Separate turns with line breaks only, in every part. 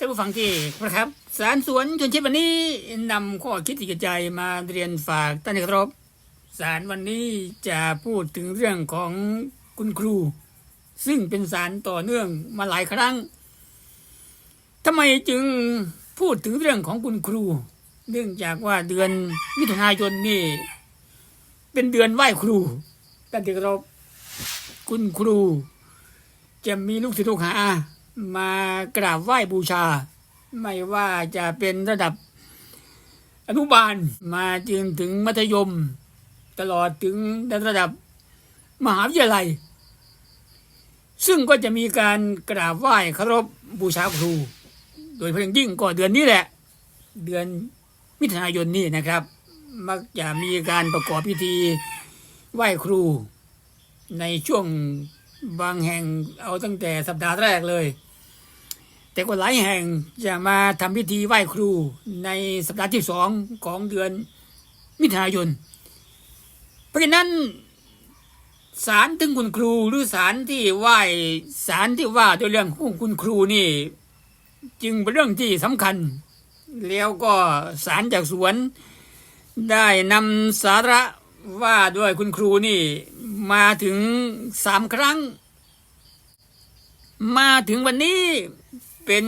ท่านผู้ฟังที่นะครับ สารสวนชนชิดวันนี้นำข้อคิดที่กระจายมาเรียนฝากท่านที่เคารพสารวันนี้จะพูดถึงเรื่องของคุณครู ซึ่งเป็นสารต่อเนื่องมาหลายครั้งทำไมจึงพูดถึงเรื่องของคุณครู เนื่องจากว่าเดือนมิถุนายนนี่ เป็นเดือนไหว้ครูท่านที่เคารพคุณครู จะมีลูกศิษย์ลูกหา มากราบไหว้บูชา ไม่ว่าจะเป็นระดับอนุบาลมาจนถึงมัธยม ตลอดถึงระดับมหาวิทยาลัย ซึ่งก็จะมีการกราบไหว้เคารพบูชาครู โดยเพาะอย่างยิ่งก็เดือนนี้แหละ เดือนมิถุนายนนี้นะครับ มักจะมีการประกอบพิธีไหว้ครู ในช่วงบางแห่งเอาตั้งแต่สัปดาห์แรกเลย แต่ก็หลายแห่งจะมาทำพิธีไหว้ครูในสัปดาห์ที่สองของเดือนมิถุนายน เพราะฉะนั้นสารถึงคุณครูหรือสารที่ไหว้สารที่ว่าด้วยเรื่องของคุณครูนี่ จึงเป็นเรื่องที่สำคัญ แล้วก็สารจากสวน ได้นำสาระว่าด้วยคุณครูนี่มาถึงสามครั้ง มาถึงวันนี้ เป็น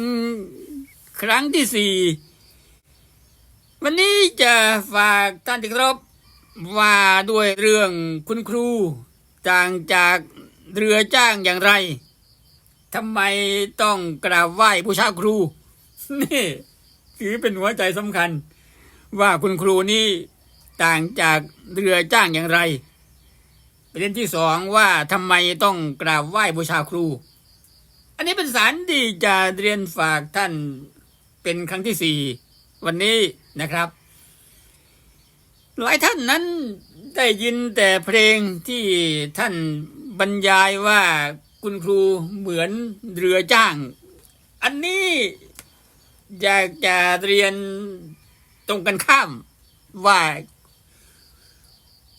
ครั้งที่สี่วันนี้จะฝากท่านที่ครพว่าด้วยเรื่องคุณครูต่างจากเรือจ้างอย่างไรทำไมต้องกราบไหว้บูชาครู นี่ถือเป็นหัวใจสำคัญ ว่าคุณครูนี่ต่างจากเรือจ้างอย่างไรประเด็นที่สองว่าทำไมต้องกราบไหว้บูชาครู อันนี้เป็นสารที่จะเรียนฝากท่านเป็นครั้งที่สี่วันนี้นะครับ หลายท่านนั้นได้ยินแต่เพลงที่ท่านบรรยายว่าคุณครูเหมือนเรือจ้าง อันนี้อยากจะเรียนตรงกันข้ามว่า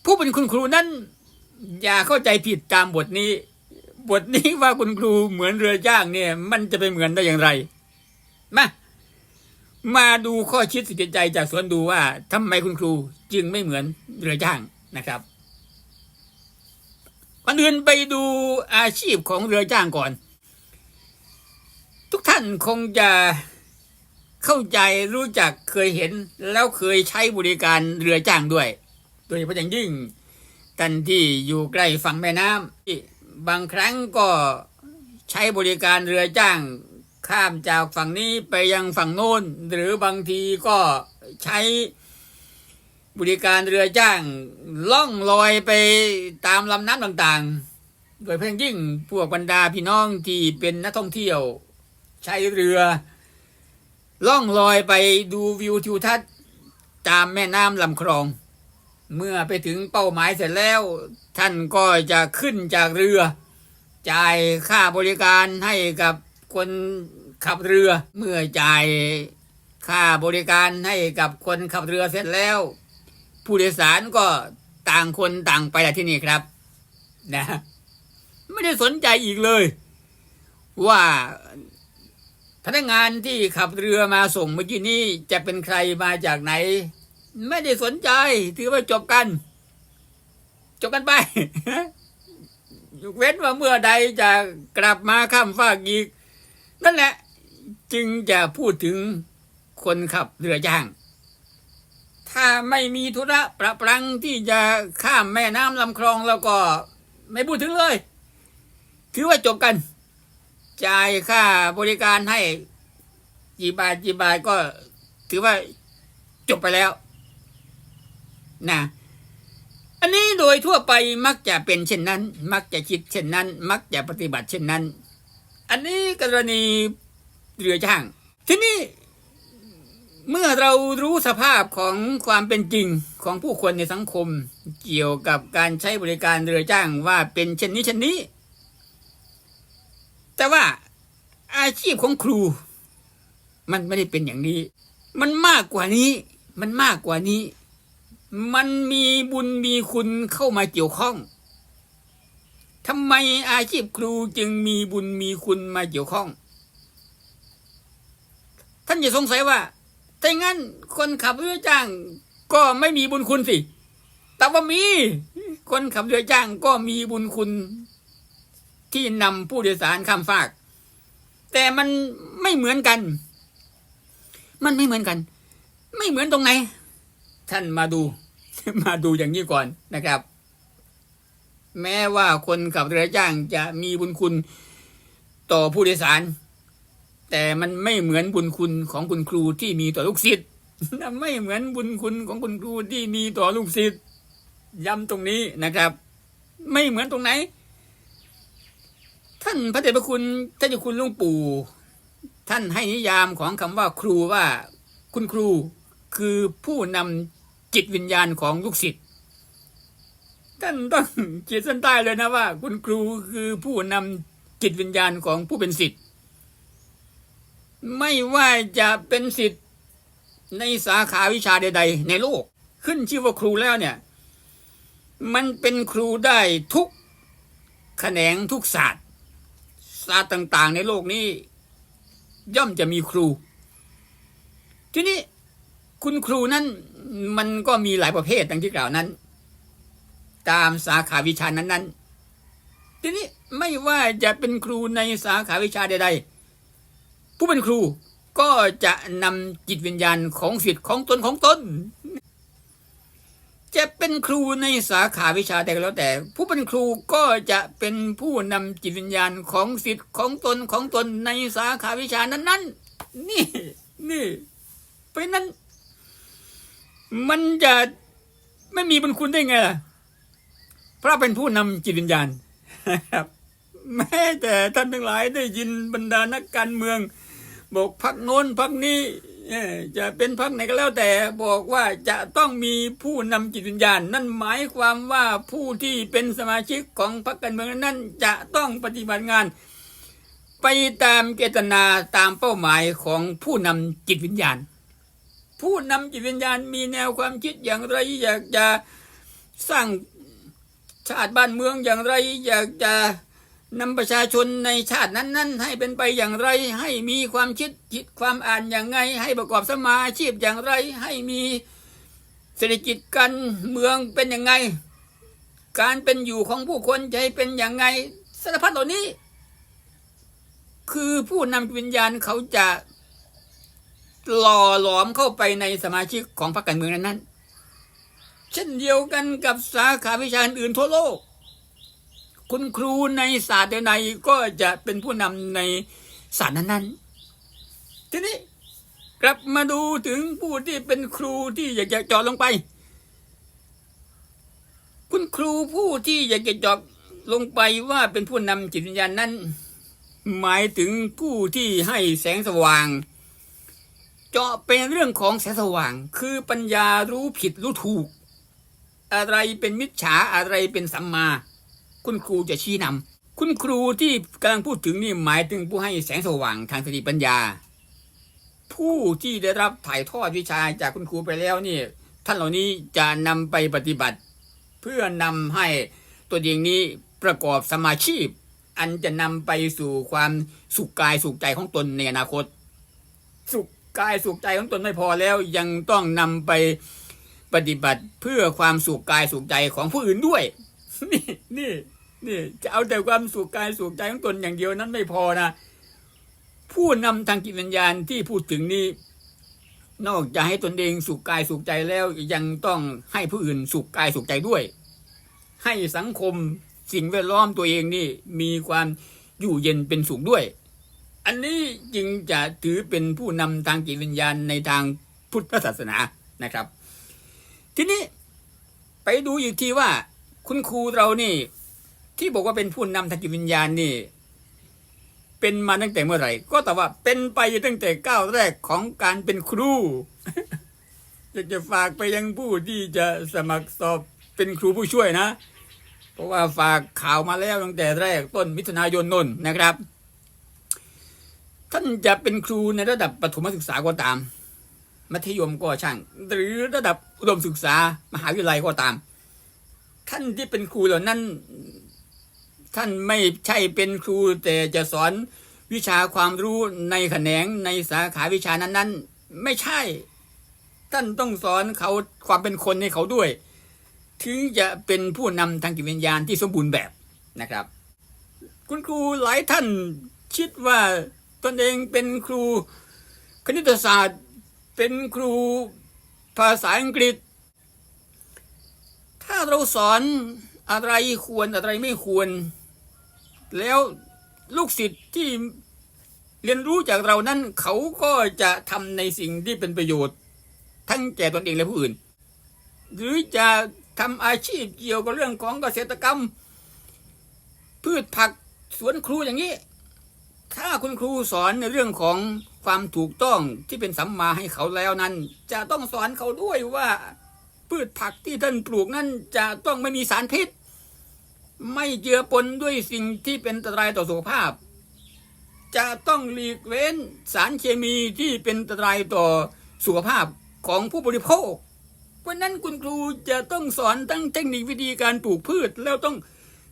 ผู้เป็นคุณครูนั้น อย่าเข้าใจผิดตามบทนี้ บทนี้ว่าคุณครูเหมือนเรือจ้างเนี่ย มันจะไปเหมือนได้อย่างไร มามาดูข้อคิดสิทธิใจจากสวนดูว่าทำไมคุณครูจึงไม่เหมือนเรือจ้างนะครับก่อนอื่นไปดูอาชีพของเรือจ้างก่อน ทุกท่านคงจะเข้าใจรู้จักเคยเห็น แล้วเคยใช้บริการเรือจ้างด้วย โดยเฉพาะอย่างยิ่งท่านที่อยู่ใกล้ฝั่งแม่น้ำที่ บางครั้งก็ใช้บริการเรือจ้างข้ามจากฝั่งนี้ไปยังฝั่งโน้น หรือบางทีก็ใช้บริการเรือจ้างล่องลอยไปตามลำน้ำต่างๆ โดยเฉพาะอย่างยิ่งพวกบรรดาพี่น้องที่เป็นนักท่องเที่ยว ใช้เรือ ล่องลอยไปดูวิวทิวทัศน์ตามแม่น้ำลำคลอง เมื่อไปถึงเป้าหมายเสร็จแล้ว ท่านก็จะขึ้นจากเรือ จ่ายค่าบริการให้กับคนขับเรือ เมื่อจ่ายค่าบริการให้กับคนขับเรือเสร็จแล้ว ผู้โดยสารก็ต่างคนต่างไปละที่นี่ครับ นะ ไม่ได้สนใจอีกเลย ว่าพนักงานที่ขับเรือมาส่งเมื่อกี้นี้จะเป็นใครมาจากไหน ไม่ได้สนใจ ถือว่าจบกัน จบกันไปยกเว้นว่าเมื่อใดจะกลับมาข้ามฟากอีก นั่นแหละ จึงจะพูดถึงคนขับเรือจ้าง ถ้าไม่มีธุระประปรังที่จะข้ามแม่น้ำลำคลองแล้วก็ไม่พูดถึงเลย ถือว่าจบกัน จ่ายค่าบริการให้กี่บาทกี่บาทก็ถือว่าจบไปแล้ว นะ อันนี้โดยทั่วไปมักจะเป็นเช่นนั้น มักจะคิดเช่นนั้น มักจะปฏิบัติเช่นนั้น อันนี้กรณีเรือจ้าง ทีนี้เมื่อเรารู้สภาพของความเป็นจริงของผู้คนในสังคม เกี่ยวกับการใช้บริการเรือจ้างว่าเป็นเช่นนี้เช่นนี้ แต่ว่าอาชีพของครู มันไม่ได้เป็นอย่างนี้ มันมากกว่านี้ มันมากกว่านี้ มันมีบุญมีคุณเข้ามาเกี่ยวข้องทำไมอาชีพครูจึงมีบุญมีคุณมาเกี่ยวข้อง ท่านจะสงสัยว่าถ้างั้นคนขับเรือจ้าง ก็ไม่มีบุญคุณสิ แต่ว่ามี คนขับเรือจ้างก็มีบุญคุณ ที่นำผู้โดยสารข้ามฟาก แต่มันไม่เหมือนกัน มันไม่เหมือนกัน ไม่เหมือนตรงไหน ท่านมาดู มาดูอย่างนี้ก่อนนะครับ แม้ว่าคนขับเรือจ้างจะมีบุญคุณต่อผู้โดยสาร แต่มันไม่เหมือนบุญคุณของคุณครูที่มีต่อลูกศิษย์ไม่เหมือนบุญคุณของคุณครูที่มีต่อลูกศิษย์ย้ำตรงนี้นะครับ ไม่เหมือนตรงไหน ท่านพระเดชพระคุณท่านเจ้าคุณลุงปู่ ท่านให้นิยามของคำว่าครูว่าคุณครูคือผู้นำ จิตวิญญาณของลูกศิษย์ท่านต้องขีดเส้นใต้เลยนะว่า คุณครูคือผู้นำจิตวิญญาณของผู้เป็นศิษย์ไม่ว่าจะเป็นศิษย์ในสาขาวิชาใด ๆ ในโลก ขึ้นชื่อว่าครูแล้วเนี่ย มันเป็นครูได้ทุกแขนงทุกศาสตร์ ศาสตร์ต่าง ๆ ในโลกนี้ ย่อมจะมีครู ทีนี้คุณครูนั้น มันก็มีหลายประเภทดังที่กล่าวนั้น ตามสาขาวิชานั้นๆ ทีนี้ไม่ว่าจะเป็นครูในสาขาวิชาใด ๆ ผู้เป็นครูก็จะนำจิตวิญญาณของศิษย์ของตนของตนจะเป็นครูในสาขาวิชาใดก็แล้วแต่ ผู้เป็นครูก็จะเป็นผู้นำจิตวิญญาณของศิษย์ของตนของตนในสาขาวิชานั้น ๆ นี่ นี่ เพราะนั้น มันจะไม่มีบุญคุณได้ไงล่ะเพราะเป็นผู้นำจิตวิญญาณครับ แม้แต่ท่านทั้งหลายได้ยินบรรดานักการเมือง บอกพักโน้นพักนี้จะเป็นพักไหนก็แล้วแต่บอกว่าจะต้องมีผู้นำจิตวิญญาณ นั่นหมายความว่าผู้ที่เป็นสมาชิกของพรรคการเมืองนั้นจะต้องปฏิบัติงาน ไปตามเจตนาตามเป้าหมายของผู้นำจิตวิญญาณ ผู้นำจิตวิญญาณมีแนวความคิดอย่างไร อยากจะสร้างชาติบ้านเมืองอย่างไร อยากจะนำประชาชนในชาตินั้นๆ ให้เป็นไปอย่างไร ให้มีความคิดคิดความอ่านอย่างไง ให้ประกอบสมาชีพอย่างไร ให้มีเศรษฐกิจการเมืองเป็นยังไง การเป็นอยู่ของผู้คนจะให้เป็นอย่างไงสารพัดเหล่านี้ คือผู้นำวิญญาณเขาจะ หล่อหลอมเข้าไปในสมาชิกของพรรคการเมืองนั้นๆ เช่นเดียวกันกับสาขาวิชาอื่นทั่วโลก คุณครูในศาสตร์ใดก็จะเป็นผู้นำในศาสตร์นั้นๆ ทีนี้กลับมาดูถึงผู้ที่เป็นครูที่อยากจะจาะลงไป คุณครูผู้ที่อยากจะจาะลงไปว่าเป็นผู้นำจิตวิญญาณนั้น หมายถึงผู้ที่ให้แสงสว่าง เจาะเป็นเรื่องของแสงสว่าง คือปัญญารู้ผิดรู้ถูก อะไรเป็นมิจฉาอะไรเป็นสัมมา คุณครูจะชี้นำคุณครูที่กำลังพูดถึงนี่หมายถึงผู้ให้แสงสว่างทางสติปัญญา ผู้ที่ได้รับถ่ายทอดวิชาจากคุณครูไปแล้วนี่ท่านเหล่านี้จะนำไปปฏิบัติ เพื่อนำให้ตัวเองนี้ประกอบสมาชีพ อันจะนำไปสู่ความสุขกายสุขใจของตนในอนาคต สุข กายสุขใจของตนไม่พอแล้วยังต้องนำไปปฏิบัติเพื่อความสุขกายสุขใจของผู้อื่นด้วย นี่นี่นี่จะเอาแต่ความสุขกายสุขใจของตนอย่างเดียวนั้นไม่พอนะ ผู้นำทางจิตวิญญาณที่พูดถึงนี้ นอกจากให้ตนเองสุขกายสุขใจแล้วยังต้องให้ผู้อื่นสุขกายสุขใจด้วย ให้สังคมสิ่งแวดล้อมตัวเองนี่มีความอยู่เย็นเป็นสุขด้วย อันนี้จึงจะถือเป็นผู้นำทางจิตวิญญาณในทางพุทธศาสนานะครับ ทีนี้ไปดูอีกทีว่า คุณครูเรานี่ ที่บอกว่าเป็นผู้นำทางจิตวิญญาณนี่ เป็นมาตั้งแต่เมื่อไหร่ ก็แต่ว่าเป็นไปตั้งแต่ก้าวแรกของการเป็นครูอยากจะฝากไปยังผู้ที่จะสมัครสอบเป็นครูผู้ช่วยนะ เพราะว่าฝากข่าวมาแล้วตั้งแต่แรกต้นมิถุนายนนนนะครับ ท่านจะเป็นครูในระดับประถมศึกษาก็ตาม มัธยมก็ช่าง หรือระดับอุดมศึกษามหาวิทยาลัยก็ตาม ท่านที่เป็นครูเหล่านั้น ท่านไม่ใช่เป็นครูแต่จะสอนวิชาความรู้ในแขนงในสาขาวิชานั้นๆ ไม่ใช่ ท่านต้องสอนเขาความเป็นคนให้เขาด้วย ถึงจะเป็นผู้นำทางจิตวิญญาณที่สมบูรณ์แบบนะครับ คุณครูหลายท่านคิดว่า ตนเองเป็นครูคณิตศาสตร์ เป็นครูภาษาอังกฤษ ถ้าเราสอนอะไรควรอะไรไม่ควร แล้วลูกศิษย์ที่เรียนรู้จากเรานั้นเขาก็จะทำในสิ่งที่เป็นประโยชน์ ทั้งแก่ตนเองและผู้อื่น หรือจะทำอาชีพเกี่ยวกับเรื่องของเกษตรกรรม พืชผักสวนครูอย่างนี้ ถ้าคุณครูสอนในเรื่องของความถูกต้องที่เป็นสัมมาให้เขาแล้วนั้น จะต้องสอนเขาด้วยว่า พืชผักที่ท่านปลูกนั้นจะต้องไม่มีสารพิษ ไม่เจือปนด้วยสิ่งที่เป็นอันตรายต่อสุขภาพ จะต้องหลีกเว้นสารเคมีที่เป็นอันตรายต่อสุขภาพของผู้บริโภคเพราะนั้นคุณครูจะต้องสอนทั้งเทคนิควิธีการปลูกพืชแล้วต้อง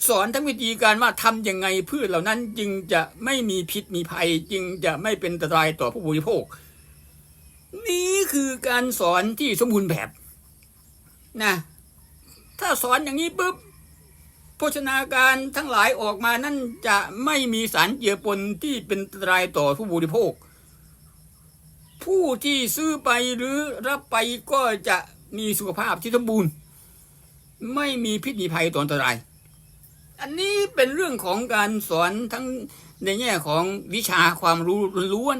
สอนทั้งวิธีการว่าทำยังไงพืชเหล่านั้นจึงจะไม่มีพิษมีภัย จึงจะไม่เป็นอันตรายต่อผู้บริโภค นี่คือการสอนที่สมบูรณ์แบบนะถ้าสอนอย่างนี้ปุ๊บโภชนาการทั้งหลายออกมานั่นจะไม่มีสารเจือปนที่เป็นอันตรายต่อผู้บริโภค ผู้ที่ซื้อไปหรือรับไปก็จะมีสุขภาพที่สมบูรณ์ ไม่มีพิษมีภัยต่ออันตราย อันนี้เป็นเรื่องของการสอนทั้งในแง่ของวิชาความรู้ล้วน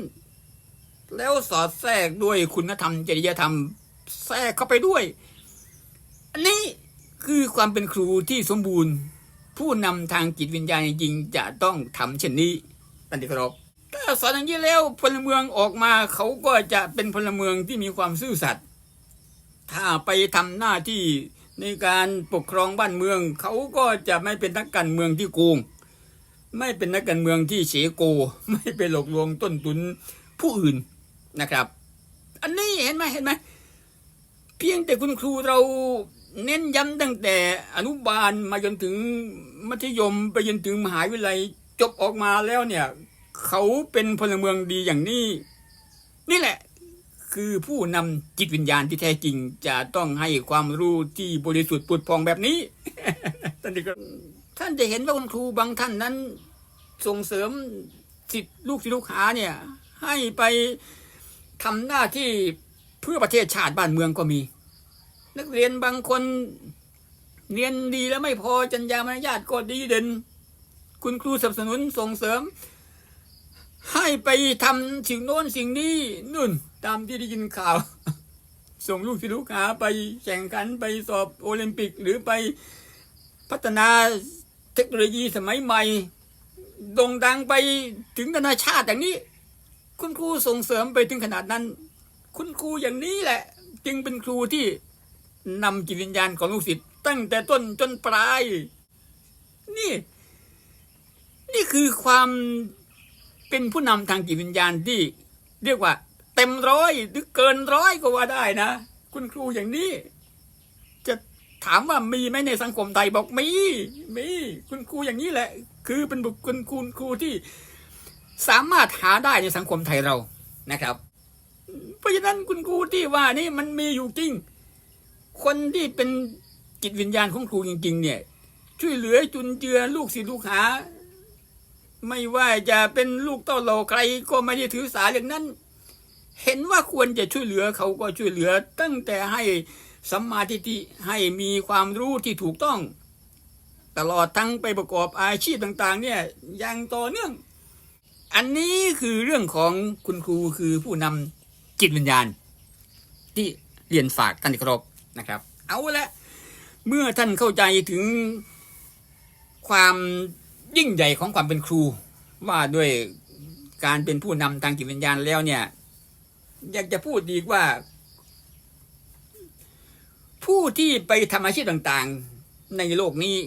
แล้วสอดแทรกด้วยคุณธรรมจริยธรรม แทรกเข้าไปด้วย อันนี้คือความเป็นครูที่สมบูรณ์ ผู้นำทางจิตวิญญาณจริงจะต้องทำเช่นนี้ตันติครับถ้าสอนอย่างนี้แล้วพลเมืองออกมาเขาก็จะเป็นพลเมืองที่มีความซื่อสัตย์ถ้าไปทำหน้าที่ ในการปกครองบ้านเมือง เขาก็จะไม่เป็นนักการเมืองที่โกง ไม่เป็นนักการเมืองที่เฉโก ไม่ไปหลอกลวงต้นทุนผู้อื่นนะครับ อันนี้เห็นไหมเห็นไหมเพียงแต่คุณครูเราเน้นย้ำตั้งแต่อนุบาลมาจนถึงมัธยมไปจนถึงมหาวิทยาลัยจบออกมาแล้วเนี่ย เขาเป็นพลเมืองดีอย่างนี้ นี่แหละ คือผู้นำจิตวิญญาณที่แท้จริงจะต้องให้ความรู้ที่บริสุทธิ์ปุดพองแบบนี้ ท่านก็ท่านจะเห็นว่าคุณครูบางท่านนั้น ส่งเสริมสิทธิลูกศิษย์ลูกหาเนี่ย ให้ไปทำหน้าที่เพื่อประเทศชาติบ้านเมืองก็มี นักเรียนบางคนเรียนดีแล้วไม่พอจัญญามารยาทก็ดีเด่น คุณครูสนับสนุนส่งเสริม ให้ไปทำสิ่งโน้นสิ่งนี้นู่น ตามที่ได้ยินข่าว ส่งลูกศิษย์ลูกหาไปแข่งขันไปสอบโอลิมปิก หรือไปพัฒนาเทคโนโลยีสมัยใหม่โด่งดังไปถึงนานาชาติอย่างนี้ คุณครูส่งเสริมไปถึงขนาดนั้น คุณครูอย่างนี้แหละ จึงเป็นครูที่นำจิตวิญญาณของลูกศิษย์ตั้งแต่ต้นจนปลาย นี่ นี่คือความเป็นผู้นำทางจิตวิญญาณที่เรียกว่า เต็มร้อยหรือเกินร้อยก็ว่าได้นะ คุณครูอย่างนี้ จะถามว่ามีไหมในสังคมไทยบอกมี มีคุณครูอย่างนี้แหละ คือเป็นบุคคลคุณครูที่สามารถหาได้ในสังคมไทยเรานะครับ เพราะฉะนั้นคุณครูที่ว่านี่มันมีอยู่จริง คนที่เป็นจิตวิญญาณของครูจริง ๆ เนี่ย ช่วยเหลือจุนเจือลูกศิษย์ลูกหา ไม่ว่าจะเป็นลูกเต้าเหล่าใครก็ไม่ได้ถือสาเรื่องนั้น เห็นว่าควรจะช่วยเหลือเขาก็ช่วยเหลือ ตั้งแต่ให้สัมมาทิฏฐิให้มีความรู้ที่ถูกต้อง ตลอดทั้งไปประกอบอาชีพต่าง ๆ เนี่ยอย่างต่อเนื่อง อันนี้คือเรื่องของคุณครูคือผู้นำจิตวิญญาณ ที่เรียนฝากท่านครพนะครับ เอาละเมื่อท่านเข้าใจถึงความยิ่งใหญ่ของความเป็นครู ว่าด้วยการเป็นผู้นำทางจิตวิญญาณแล้วเนี่ย อยากจะพูดดีกว่า ผู้ที่ไปทำอาชีพต่างๆ ในโลกนี้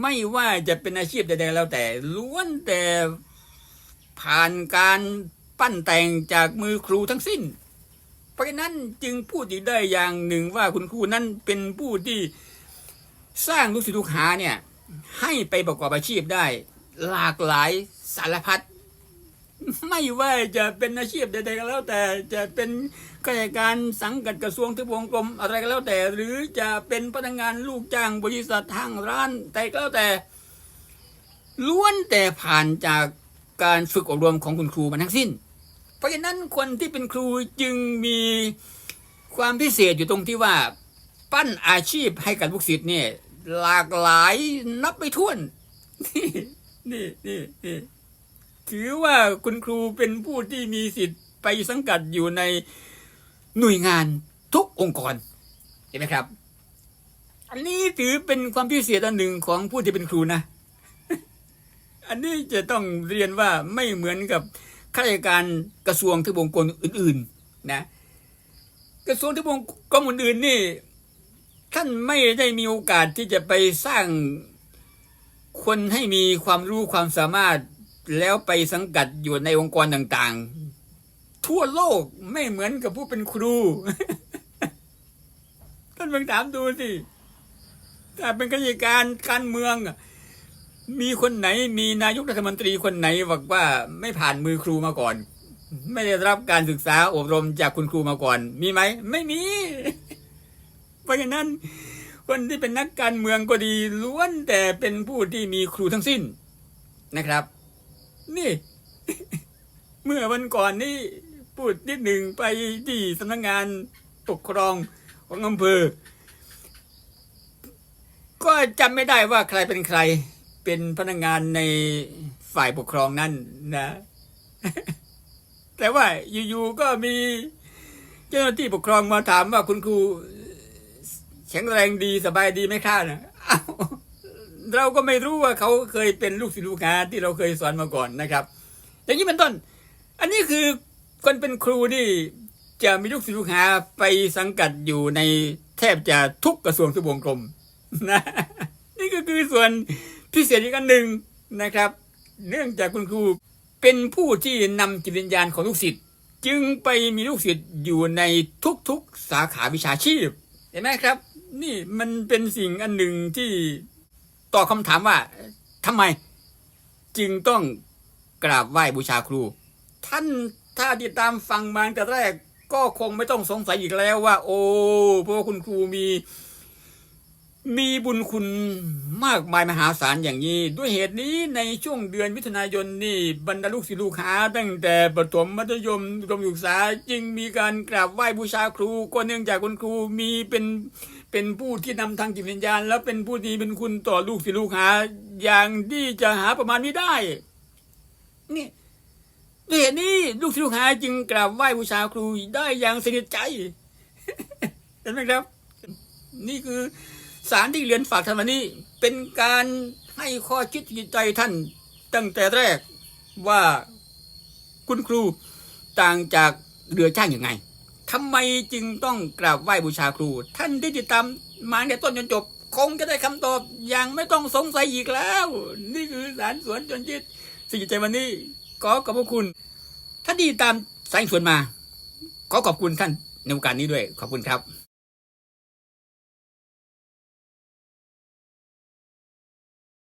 ไม่ว่าจะเป็นอาชีพใดๆแล้วแต่ล้วนแต่ผ่านการปั้นแต่งจากมือครูทั้งสิ้น เพราะฉะนั้นจึงพูดอีกได้อย่างหนึ่งว่าคุณครูนั้นเป็นผู้ที่สร้างลูกศิษย์ลูกหาเนี่ย ให้ไปประกอบอาชีพได้ หลากหลายสารพัด ไม่ว่าจะเป็นอาชีพใดๆก็แล้ว แต่จะเป็นข้าราชการสังกัดกระทรวงทบวงกรมอะไรก็แล้วแต่ หรือจะเป็นพนักงานลูกจ้างบริษัททางร้านแต่ก็แล้วแต่ล้วนแต่ผ่านจากการฝึกอบรมของคุณครูมาทั้งสิ้น เพราะฉะนั้นคนที่เป็นครูจึงมีความพิเศษอยู่ตรงที่ว่า ปั้นอาชีพให้กับลูกศิษย์เนี่ยหลากหลายนับไม่ถ้วนนี่นี่นี่นี่ ถือว่าคุณครูเป็นผู้ที่มีสิทธิ์ไปสังกัดอยู่ในหน่วยงานทุกองค์กรเห็นไหมครับ อันนี้ถือเป็นความพิเศษอันหนึ่งของผู้ที่เป็นครูนะ อันนี้จะต้องเรียนว่าไม่เหมือนกับข้าราชการกระทรวงทบวงกรมอื่น ๆ นะ กระทรวงทบวงกรมอื่นๆนี่ ท่านไม่ได้มีโอกาสที่จะไปสร้างคนให้มีความรู้ความสามารถ แล้วไปสังกัดอยู่ในองค์กรต่างๆ ทั่วโลกไม่เหมือนกับผู้เป็นครูท่านลองถามดูสิถ้าเป็นข้าราชการการเมืองมีคนไหนมีนายกรัฐมนตรีคนไหนบอกว่าไม่ผ่านมือครูมาก่อน ไม่ได้รับการศึกษาอบรมจากคุณครูมาก่อน มีไหมไม่มี เพราะฉะนั้น คนที่เป็นนักการเมืองก็ดีล้วนแต่เป็นผู้ที่มีครูทั้งสิ้นนะครับ นี่ เมื่อวันก่อนนี้พูดนิดหนึ่งไปที่สำนักงานปกครองของอำเภอ ก็จำไม่ได้ว่าใครเป็นใคร เป็นพนักงานในฝ่ายปกครองนั่นนะ แต่ว่าอยู่ๆก็มีเจ้าหน้าที่ปกครองมาถามว่าคุณครูแข็งแรงดีสบายดีไหมคะนะอ้าว เราก็ไม่รู้ว่าเขาเคยเป็นลูกศิษย์ลูกหาที่เราเคยสอนมาก่อนนะครับ อย่างนี้เป็นต้น อันนี้คือคนเป็นครูที่จะมีลูกศิษย์ลูกหาไปสังกัดอยู่ในแทบจะทุกกระทรวงทบวงกรมนะนี่ก็คือส่วนพิเศษอีกอันหนึ่งนะครับ เนื่องจากคุณครูเป็นผู้ที่นำจิตวิญญาณของลูกศิษย์จึงไปมีลูกศิษย์อยู่ในทุกๆสาขาวิชาชีพ เห็นไหมครับ นี่มันเป็นสิ่งอันหนึ่งที่ ตอบคำถามว่าทำไมจึงต้องกราบไหว้บูชาครู ท่านถ้าติดตามฟังมาแต่แรกก็คงไม่ต้องสงสัยอีกแล้วว่า โอ้เพราะว่าคุณครูมี มีบุญคุณมากมายมหาศาลอย่างนี้ ด้วยเหตุนี้ในช่วงเดือนมิถุนายนนี่บรรดาลูกศิษย์ลูกหาตั้งแต่ประถมมัธยมอุดมศึกษา จึงมีการกราบไหว้บูชาครูก็เนื่องจากคุณครูมีเป็น เป็นผู้ที่นำทางจิตวิญญาณ และเป็นผู้ที่เป็นคุณต่อลูกศิษย์ลูกหา อย่างที่จะหาประมาณนี้ได้ นี่ด้วยเหตุนี้ลูกศิษย์ลูกหาจึงกราบไหว้บูชาครูได้อย่างสนิทใจเห็นไหมครับ นี่คือสารที่เรียนฝากท่านวันนี้ เป็นการให้ข้อคิดจิตใจท่านตั้งแต่แรกว่าคุณครูต่างจากเรือจ้างอยังไง ทำไมจึงต้องกราบไหว้บูชาครู ท่านที่ติดตามมาในต้นจนจบ คงจะได้คำตอบอย่างไม่ต้องสงสัยอีกแล้ว นี่คือสารสวนจนจิตสิ่งจิตใจวันนี้ขอขอบพระคุณ ท่านที่ตามสายสวนมา ขอขอบคุณท่านในโอกาสนี้ด้วย ขอบคุณครับ